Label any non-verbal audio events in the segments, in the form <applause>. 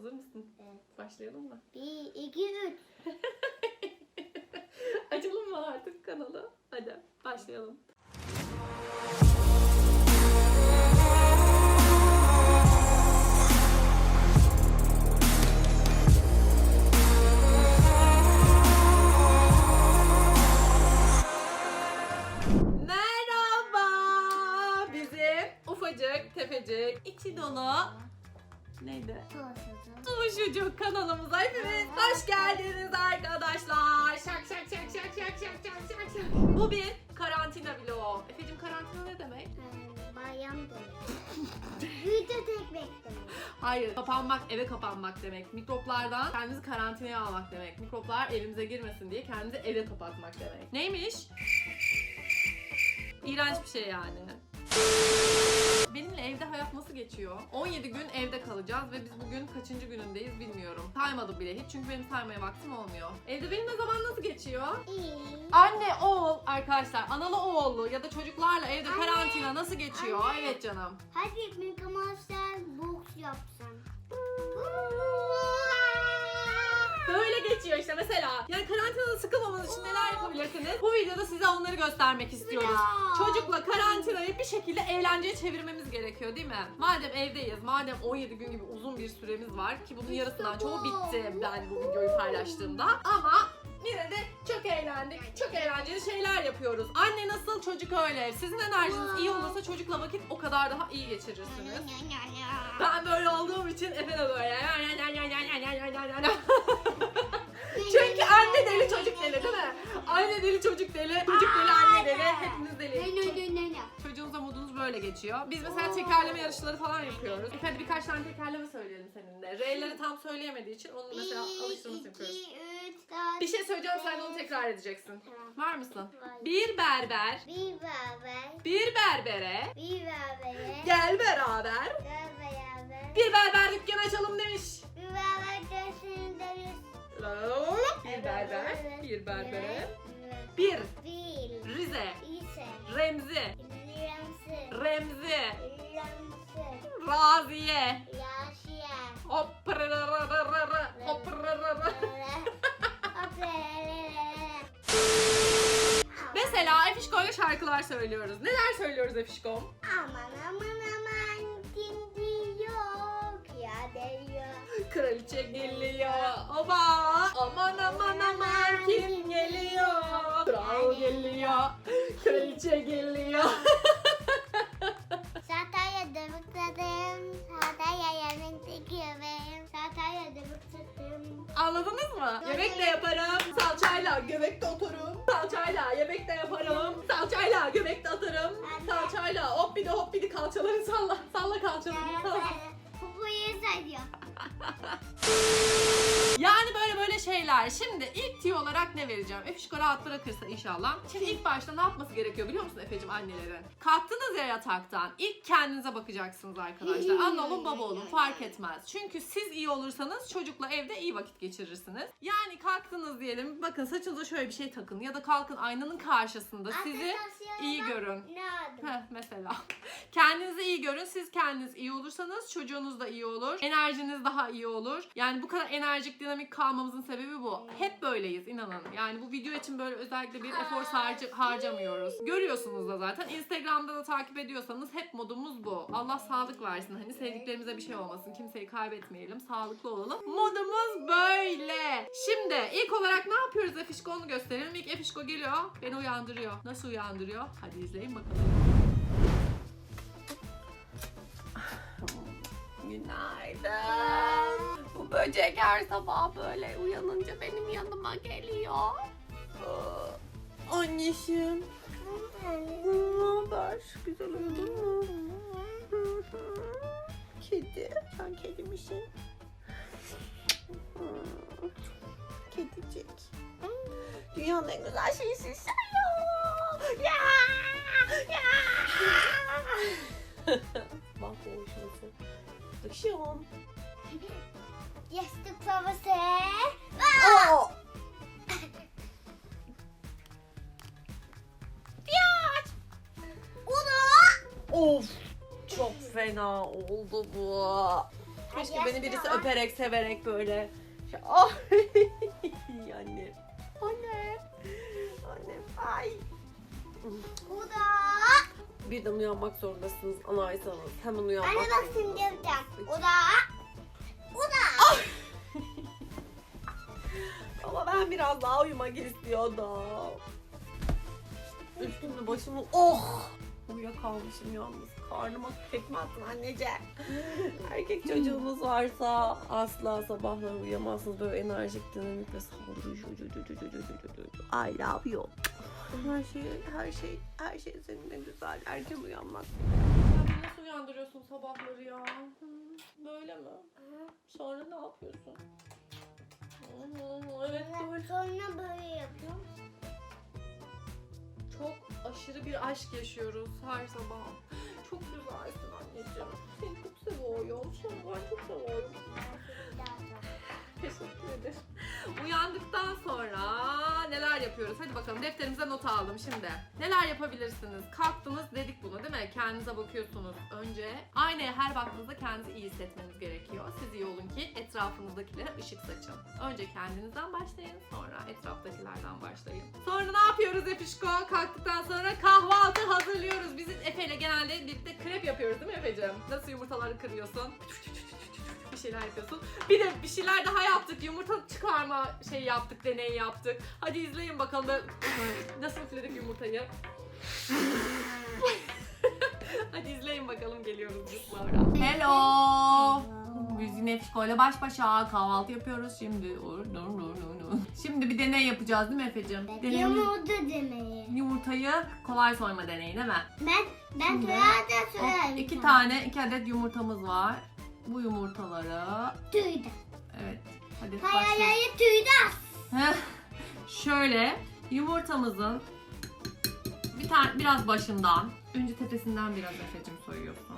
Hazır mısın? Evet. Başlayalım mı? Bir, iki, üç. <laughs> Açalım mı artık kanalı? Hadi başlayalım. Merhaba. Bizim ufacık, tefecik, içi dolu neydi? Tosudu. Tuşucuk kanalımıza hepiniz hoş geldiniz arkadaşlar. Şak şak şak şak şak şak şak şak şak. Bu bir karantina vlogu. Efe'cim karantina ne demek? Ee, Bayram demek. <laughs> Video tek beklemek. Hayır, kapanmak, eve kapanmak demek. Mikroplardan kendimizi karantinaya almak demek. Mikroplar evimize girmesin diye kendimizi eve kapatmak demek. Neymiş? İğrenç bir şey yani. Benimle evde hayat nasıl geçiyor? 17 gün evde kalacağız ve biz bugün kaçıncı günündeyiz bilmiyorum. Saymadım bile hiç çünkü benim saymaya vaktim olmuyor. Evde benimle zaman nasıl geçiyor? İyi. Anne, oğul arkadaşlar, analı oğullu ya da çocuklarla evde Anne. karantina nasıl geçiyor? Anne. Evet canım. Hadi Mikamaslar box yapsın. <laughs> İşte mesela. Yani karantinada sıkılmamanız için neler yapabilirsiniz? Bu videoda size onları göstermek istiyoruz. Ya. Çocukla karantinayı bir şekilde eğlenceye çevirmemiz gerekiyor değil mi? Madem evdeyiz, madem 17 gün gibi uzun bir süremiz var ki bunun yarısından çoğu bitti ben bu videoyu paylaştığımda. Ama yine de çok eğlendik, çok eğlenceli şeyler yapıyoruz. Anne nasıl, çocuk öyle. Sizin enerjiniz iyi olursa çocukla vakit o kadar daha iyi geçirirsiniz. Ben böyle olduğum için Efe de böyle. Çünkü anne deli çocuk deli değil mi? Anne deli çocuk deli, çocuk deli anne deli, hepimiz deli. Çocuğunuzla modunuz böyle geçiyor. Biz mesela tekerleme yarışları falan yapıyoruz. Hadi birkaç tane tekerleme söyleyelim seninle. R'leri tam söyleyemediği için onun mesela alıştırması yapıyoruz. Bir şey söyleyeceğim sen de onu tekrar edeceksin. Var mısın? Bir berber, Bir beraber, bir berbere, bir beraber, gel beraber. gel beraber, Bir berber dükkanı açalım demiş. bir beraber dersini deriz. Bir berber, bir berbere. Bir. Rize. Remzi. Remzi. Raziye. Hoprarararara. Hoprararara. Mesela Efişko şarkılar söylüyoruz. Neler söylüyoruz Efişkom? Aman aman aman. Kraliçe geliyor. Oba! Aman aman aman kim geliyor? Kral geliyor. Kraliçe geliyor. Sataya dıbıkladım, sataya yemek dikiyorum, sataya dıbıkladım. Anladınız mı? Yemek de yaparım. Salçayla göbekte otururum. Salçayla yemek de yaparım. Salçayla göbekte atarım. Salçayla hop bir de hop bir de kalçaları salla. Salla kalçalarını salla. <laughs> Yani böyle böyle şeyler. Şimdi ilk tüyo olarak ne vereceğim? Efişko rahat bırakırsa inşallah. Şimdi ilk başta ne yapması gerekiyor biliyor musun Efe'cim annelerin? Kalktınız ya yataktan. İlk kendinize bakacaksınız arkadaşlar. <laughs> Anne olun baba olun fark etmez. Çünkü siz iyi olursanız çocukla evde iyi vakit geçirirsiniz. Yani kalktınız diyelim. Bakın saçınıza şöyle bir şey takın. Ya da kalkın aynanın karşısında sizi iyi görün. Ne? Heh, mesela. <laughs> Kendinizi iyi görün. Siz kendiniz iyi olursanız çocuğunuz da iyi olur. Enerjiniz daha iyi olur. Yani bu kadar enerjik, dinamik kalmamızın sebebi bu. Hep böyleyiz inanın. Yani bu video için böyle özellikle bir efor harca- harcamıyoruz. Görüyorsunuz da zaten. Instagram'da da takip ediyorsanız hep modumuz bu. Allah sağlık versin. Hani sevdiklerimize bir şey olmasın. Kimseyi kaybetmeyelim. Sağlıklı olalım. Modumuz böyle. Şimdi ilk olarak ne yapıyoruz Efişko onu gösterelim. İlk Efişko geliyor. Beni uyandırıyor. Nasıl uyandırıyor? Hadi izleyin bakalım. Günaydın. Bu böcek her sabah böyle uyanınca benim yanıma geliyor. Aa, Anneciğim. Ne haber? Güzel uyudun mu? Kedi. Sen kedi misin? Kedicik. Dünyanın en güzel şeysin sen ya. Ya. Ya. <laughs> Bak boğuşması. Akşam. Yastık babası. Aa! Of! Çok fena oldu bu. Keşke beni birisi öperek, severek böyle. Şey- Ah! <laughs> Birden uyanmak zorundasınız anaysanız. Hemen uyanmak Anne bak şimdi zorundasınız. O da. O da. <laughs> Ama ben biraz daha uyumak istiyordum. Üstümü başımı oh! Uyuyakalmışım yalnız. Karnıma tekme attın anneciğim. <laughs> Erkek çocuğunuz varsa asla sabahları uyuyamazsınız. Böyle enerjik, dinamik ve saldırıcı. I love you. Her şey, her şey, her şey seninle güzel. Erken uyanmak. Sen beni nasıl uyandırıyorsun sabahları ya? Hı, Böyle mi? Sonra ne yapıyorsun? Hı, Evet böyle. Sonra böyle yapıyorum. Çok aşırı bir aşk yaşıyoruz her sabah. Çok güzelsin anneciğim. Seni çok seviyorum. Seni ben çok seviyorum. Teşekkür. Uyandıktan sonra neler yapıyoruz? Hadi bakalım defterimize not aldım şimdi. Neler yapabilirsiniz? Kalktınız dedik bunu değil mi? Kendinize bakıyorsunuz. Önce aynaya her baktığınızda kendinizi iyi hissetmeniz gerekiyor. Siz iyi olun ki etrafınızdakilere ışık saçın. Önce kendinizden başlayın sonra etraftakilerden başlayın. Sonra ne yapıyoruz Efişko? Kalktıktan sonra kahvaltı hazırlıyoruz. Biz Efe ile genelde birlikte krep yapıyoruz değil mi Efe'cim? Nasıl yumurtaları kırıyorsun? Bir şeyler yapıyorsun. Bir de bir şeyler daha yaptık. Yumurta çıkarma şey yaptık, deney yaptık. Hadi izleyin bakalım böyle <laughs> nasıl üfledik yumurtayı. <laughs> Hadi izleyin bakalım geliyoruz biz sonra. Hello. Biz yine Fişko ile baş başa kahvaltı yapıyoruz şimdi. Şimdi bir deney yapacağız değil mi Efe'cim? Deneyimiz Yumurta demeyi. yumurtayı kolay soyma deneyi değil mi? Ben ben Şimdi- soyar da soyarım. İki tane, iki adet yumurtamız var. Bu yumurtaları Tüyde. evet hadi başlayalım. hayır tüyde. Şöyle yumurtamızın bir tane biraz başından, önce tepesinden biraz Efe'cim soyuyorsun.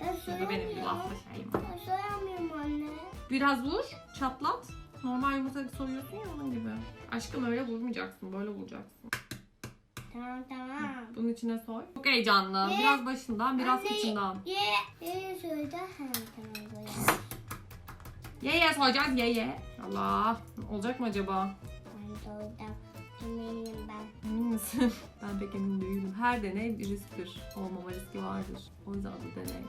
Ben Şimdi benim soyamıyorum. laflı şeyim. Ben soyamıyorum anne. Biraz vur, çatlat. Normal yumurta soyuyorsun ya onun gibi. Aşkım öyle vurmayacaksın, böyle vuracaksın. Tamam tamam. Bunun içine soy. Çok heyecanlı. Ne? Biraz başından, biraz Anne, kıçından. Ye. Ye soyda. Tamam böyle. Ye ye soyacağız ye ye. Allah. Olacak mı acaba? Ben soydum. Eminim ben. Emin misin? <laughs> Ben pek emin değilim. Her deney bir risktir. Olmama riski vardır. O yüzden adı deney.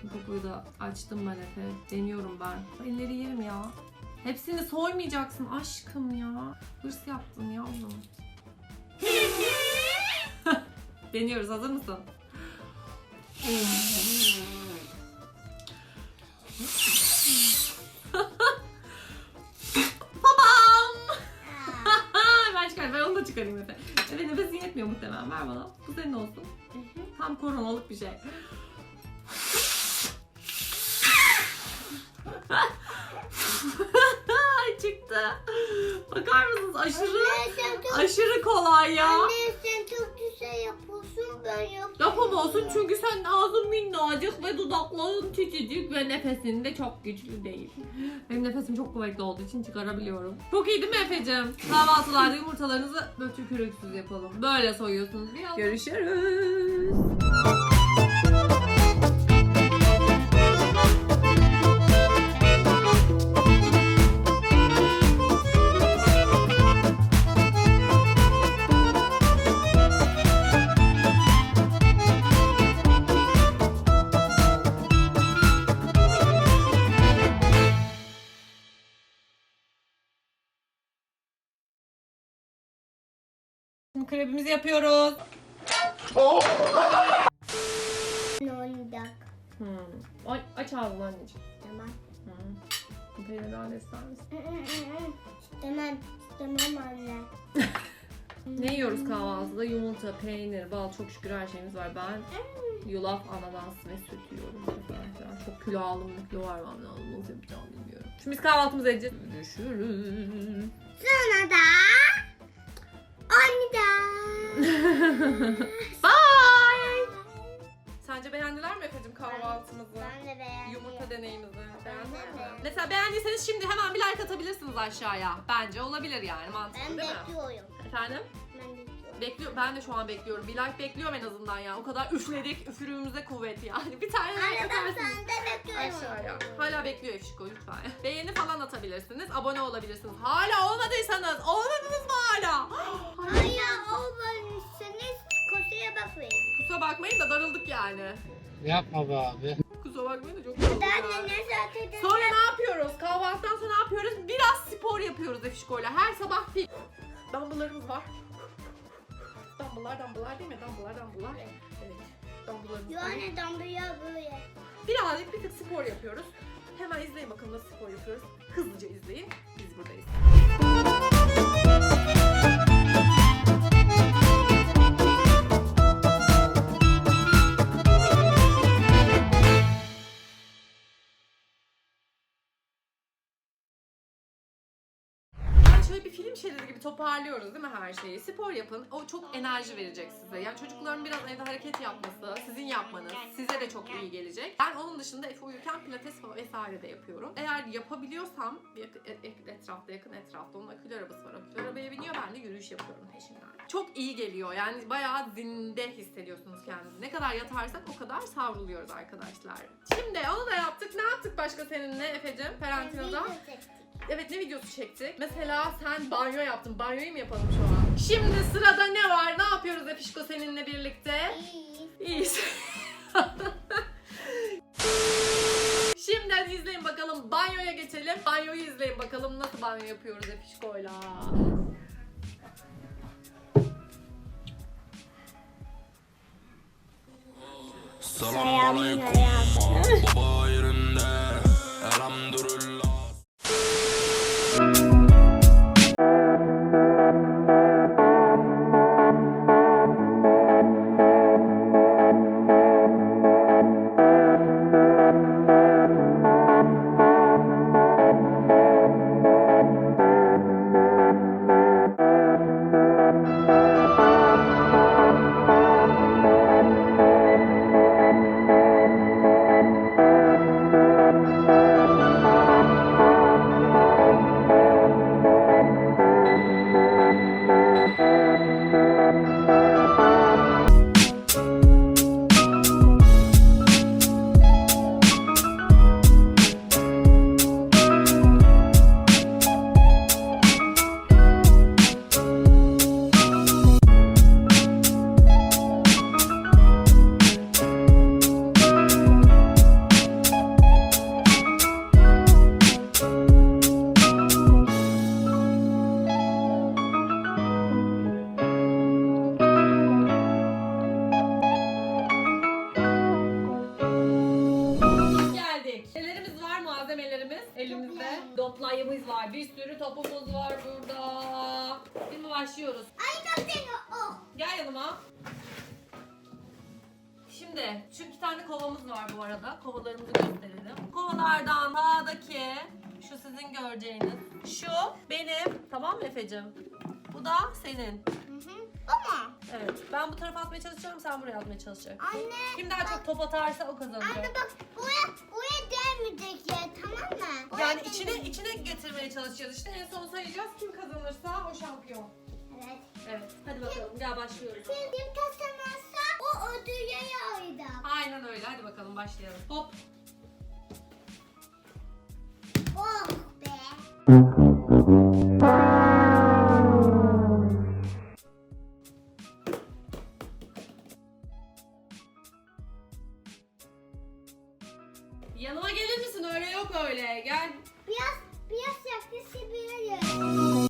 Şimdi kapıyı da açtım ben Efe. Deniyorum ben. Elleri yerim ya. Hepsini soymayacaksın aşkım ya. Hırs yaptın yavrum. Deniyoruz. Hazır mısın? <laughs> Babam! <laughs> Ben çıkarım. Ben onu da çıkarayım Efe. Efe nefesin yetmiyor muhtemelen. Ver bana. Bu senin olsun. Tam koronalık bir şey. <laughs> Çıktı. Bakar mısınız? Aşırı aşırı kolay ya. anne sen çok güzel yapıyorsun ben Yapamazsın çünkü sen ağzın minnacık ve dudakların küçücük ve nefesin de çok güçlü değil. Benim nefesim çok kuvvetli olduğu için çıkarabiliyorum. Çok iyi değil mi Efe'cim? Kahvaltılarda yumurtalarınızı böyle tükürüksüz yapalım. Böyle soyuyorsunuz. Biraz. Görüşürüz. Şimdi krebimizi yapıyoruz. Ne olacak? Hmm. Ay, aç ağzını anneciğim. Tamam. Hmm. Peynir daha da ister misin? İstemem. İstemem anne. <laughs> Ne yiyoruz kahvaltıda? Yumurta, peynir, bal çok şükür her şeyimiz var. Ben yulaf, ananas ve süt yiyorum. Arkadaşlar. Çok kilo aldım, kilo var ben ne nasıl bilmiyorum. Şimdi biz kahvaltımızı edeceğiz. Görüşürüz. Sonra da <laughs> Bye. Sence beğendiler mi Efe'cim kahvaltımızı? Ben de beğendim. Yumurta deneyimizi. Beğendiler mi? beğendim. Mesela beğendiyseniz şimdi hemen bir like atabilirsiniz aşağıya. Bence olabilir yani mantıklı Ben değil mi? bekliyorum. Efendim? Ben bekliyorum. Bekliyor, ben de şu an bekliyorum. Bir like bekliyorum en azından ya. O kadar üfledik, üfürüğümüze kuvvet yani. <laughs> Bir tane like Anne ben atarsınız. senden bekliyorum. Aşağıya. Hala bekliyor Efşiko lütfen. Beğeni falan atabilirsiniz. Abone olabilirsiniz. Hala olmadıysanız. Olmadınız mı hala? <gasps> Hayır olmamışsınız. Koşuya bakmayın. Kusura bakmayın da darıldık yani. Yapma be abi. Kusura bakmayın da çok darıldık Ben yani. de ne zaten Sonra ne yapıyoruz? Kahvaltıdan sonra ne yapıyoruz? Biraz spor yapıyoruz Efşiko'yla. Her sabah değil. Dumbbell'larımız var. Dumbbell'lar, dumbbell'lar değil mi? Dumbbell'lar, dumbbell'lar. Evet. Var. Yani damlıyor böyle. Birazcık bir tık spor yapıyoruz. Hemen izleyin bakalım nasıl spor yapıyoruz. Hızlıca izleyin. Biz buradayız. Şöyle bir film şeridi gibi toparlıyoruz değil mi her şeyi? Spor yapın. O çok enerji verecek size. Yani çocukların biraz evde hareket yapması, sizin yapmanız size de çok iyi gelecek. Ben onun dışında Efe uyurken pilates falan vesaire de yapıyorum. Eğer yapabiliyorsam e- etrafta yakın etrafta onun akülü arabası var. Akülü arabaya biniyor ben de yürüyüş yapıyorum peşinden. Çok iyi geliyor. Yani bayağı zinde hissediyorsunuz kendinizi. Ne kadar yatarsak o kadar savruluyoruz arkadaşlar. Şimdi onu da yaptık. Ne yaptık başka seninle Efe'cim? Karantinada. Çektik. Evet ne videosu çektik? Mesela sen banyo yaptın. Banyoyu mu yapalım şu an? Şimdi sırada ne var? Ne yapıyoruz Efişko seninle birlikte? İyi. İyiyiz. <laughs> Şimdi hadi izleyin bakalım. Banyoya geçelim. Banyoyu izleyin bakalım nasıl banyo yapıyoruz Efişko'yla. Selam aleyküm Baba sizin göreceğiniz. Şu benim. Tamam mı Efe'cim? Bu da senin. Hı hı. Ama Evet. Ben bu tarafa atmaya çalışacağım. Sen buraya atmaya çalışacaksın. anne. Kim daha çok top atarsa o kazanacak. Anne bak buraya buraya gelmeyecek ya tamam mı? Buraya Yani içine içine getirmeye çalışacağız işte. En son sayacağız. Kim kazanırsa o şampiyon. Evet. Evet. Hadi bakalım. Gel başlıyoruz. Kim kim kazanırsa o ödüle yaydı. Aynen öyle. Hadi bakalım başlayalım. Hop. Oh Yanıma gelir misin? Öyle yok öyle. Gel. Biraz biraz yaklaşabilir.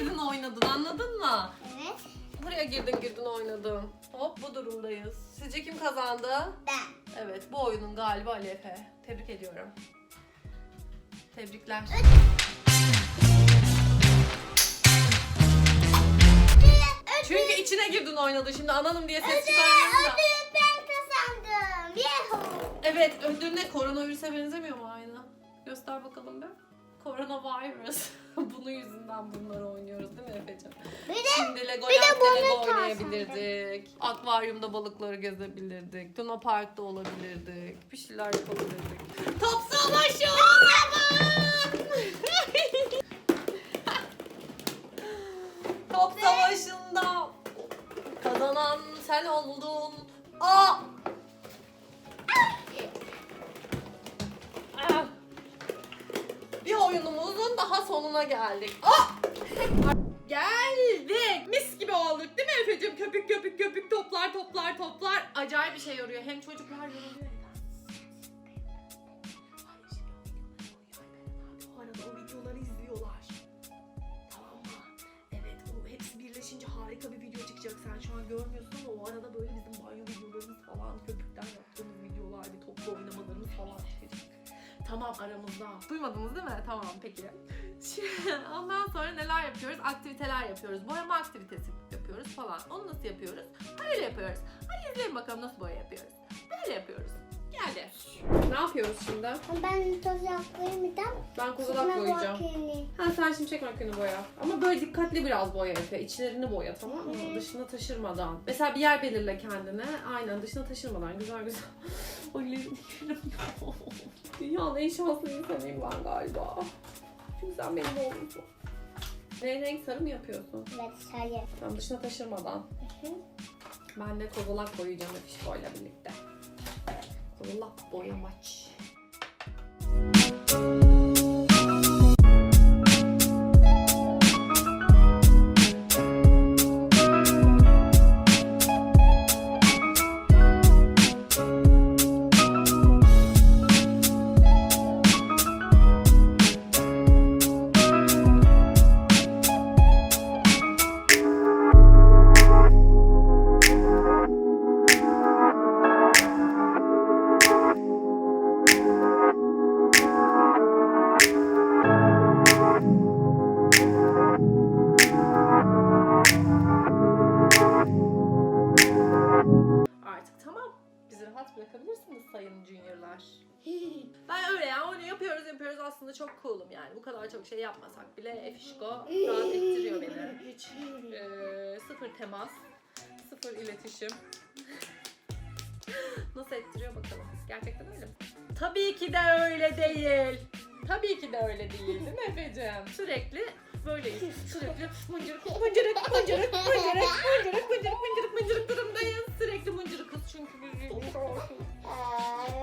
Girdin oynadın anladın mı? Evet. Buraya girdin girdin oynadın. Hop bu durumdayız. Sizce kim kazandı? Ben. Evet bu oyunun galibi Ali Efe. Tebrik ediyorum. Tebrikler. Çünkü içine girdin oynadın şimdi ananım diye ses çıkarıyorsun da. Ödül ben kazandım. Yeho. Evet ödül ne? Koronavirüse benzemiyor mu aynı? Göster bakalım bir. Koronavirüs. <laughs> Bunun yüzünden bunları oynuyoruz değil mi Efe'cim? Bir de Şimdi Lego bir de Lego bunu oynayabilirdik. Akvaryumda balıkları gezebilirdik. Luna Park'ta olabilirdik. Bir şeyler yapabilirdik. Top savaşı o zaman! <laughs> Top savaşında kazanan sen oldun. Aa! Oyunumuzun daha sonuna geldik. Ah! Geldik. Mis gibi olduk değil mi Efe'cim? Köpük köpük köpük toplar toplar toplar. Acayip bir şey yoruyor. Hem çocuklar yoruluyor. O videoları izliyorlar. Tamam mı? Evet o hepsi birleşince harika bir video çıkacak. Sen şu an görmüyorsun Tamam aramızda. Duymadınız değil mi? Tamam peki. Şimdi Ondan sonra neler yapıyoruz? Aktiviteler yapıyoruz. Boyama aktivitesi yapıyoruz falan. Onu nasıl yapıyoruz? Böyle yapıyoruz. Hadi izleyin bakalım nasıl boya yapıyoruz. Böyle yapıyoruz. Geldi. Ne yapıyoruz şimdi? ben bir de. Ben kozalak boyayacağım. bakayım. Ha sen şimdi çek makineni boya. Ama böyle dikkatli biraz boya Efe. İçlerini boya tamam mı? Dışına taşırmadan. Mesela bir yer belirle kendine. Aynen dışına taşırmadan. Güzel güzel. Ay ellerim Dünyanın en şanslı insanıyım ben galiba. Çünkü sen benim oğlumsun. Ne renk sarı mı yapıyorsun? Evet sayı. Tam dışına taşırmadan. Ben de kozalak boyayacağım Efişko'yla birlikte. Kozalak boyamaç. Artık kadar çok şey yapmasak bile Efişko rahat ettiriyor beni. Hiç eee, sıfır temas, sıfır iletişim. <laughs> Nasıl ettiriyor bakalım. Gerçekten öyle mi? Tabii ki de öyle değil. Tabii ki de öyle değil değil mi Efe'cim? Sürekli böyleyiz. Sürekli mıncırık, mıncırık, <laughs> mıncırık, mıncırık, mıncırık, mıncırık, mıncırık, mıncırık durumdayız. Sürekli mıncırıkız çünkü biz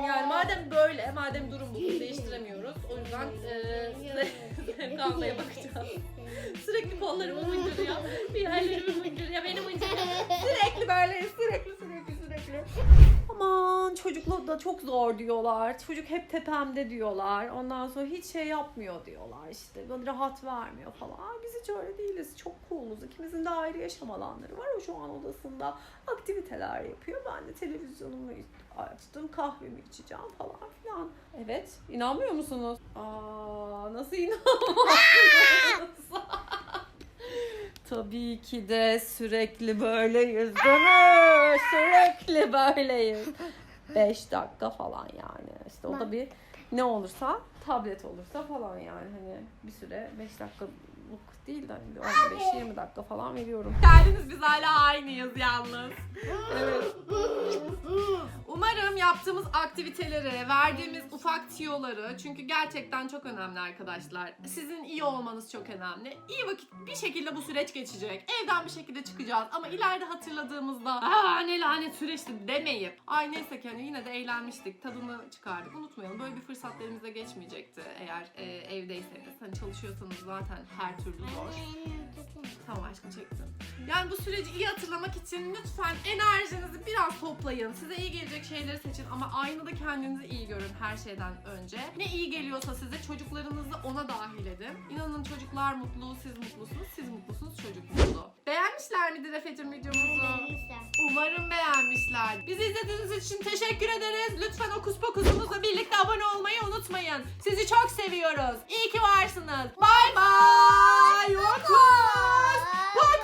Yani madem böyle, madem durum bu, değiştiremiyoruz. O yüzden e, <laughs> Gamze'ye bakacağız. Sürekli kollarımı mıncırıyor, bir yerlerimi mıncırıyor, beni mıncırıyor. <laughs> Sürekli böyleyiz, sürekli, sürekli, sürekli. Aman çocukla da çok zor diyorlar. Çocuk hep tepemde diyorlar. Ondan sonra hiç şey yapmıyor diyorlar işte. Bana rahat vermiyor falan. Aa, Biz hiç öyle değiliz. Çok cool'uz. İkimizin de ayrı yaşam alanları var. O şu an odasında aktiviteler yapıyor. Ben de televizyonumu açtım. Kahvemi içeceğim falan filan. Evet. inanmıyor musunuz? Aa, nasıl inanmazsınız? Tabii ki de sürekli böyleyiz değil mi? Sürekli böyleyiz. 5 dakika falan yani. İşte o da bir ne olursa tablet olursa falan yani hani bir süre 5 dakikalık değil de hani 15-20 dakika falan veriyorum. Geldiniz biz hala aynıyız yalnız. Evet. Umarım yaptığımız aktiviteleri, verdiğimiz ufak tiyoları çünkü gerçekten çok önemli arkadaşlar. Sizin iyi olmanız çok önemli. İyi vakit bir şekilde bu süreç geçecek. Evden bir şekilde çıkacağız ama ileride hatırladığımızda aa ne lanet süreçti demeyip ay neyse ki hani yine de eğlenmiştik, tadını çıkardık. Unutmayalım böyle bir fırsat elimize geçmeyecekti eğer e, evdeyseniz. Hani çalışıyorsanız zaten her türlü zor. Tamam aşkım çektim. Yani bu süreci iyi hatırlamak için lütfen enerjinizi biraz toplayın. Size iyi gelecek şeyleri seçin ama aynada kendinizi iyi görün her şeyden önce. Ne iyi geliyorsa size çocuklarınızı ona dahil edin. İnanın çocuklar mutlu, siz mutlusunuz, siz mutlusunuz, çocuk mutlu beğenmişler midir Efe'cim videomuzu? Umarım beğenmişler. Bizi izlediğiniz için teşekkür ederiz. Lütfen Okus Pokus'umuzla birlikte abone olmayı unutmayın. Sizi çok seviyoruz. İyi ki varsınız. Bay bay. Okus. Bye.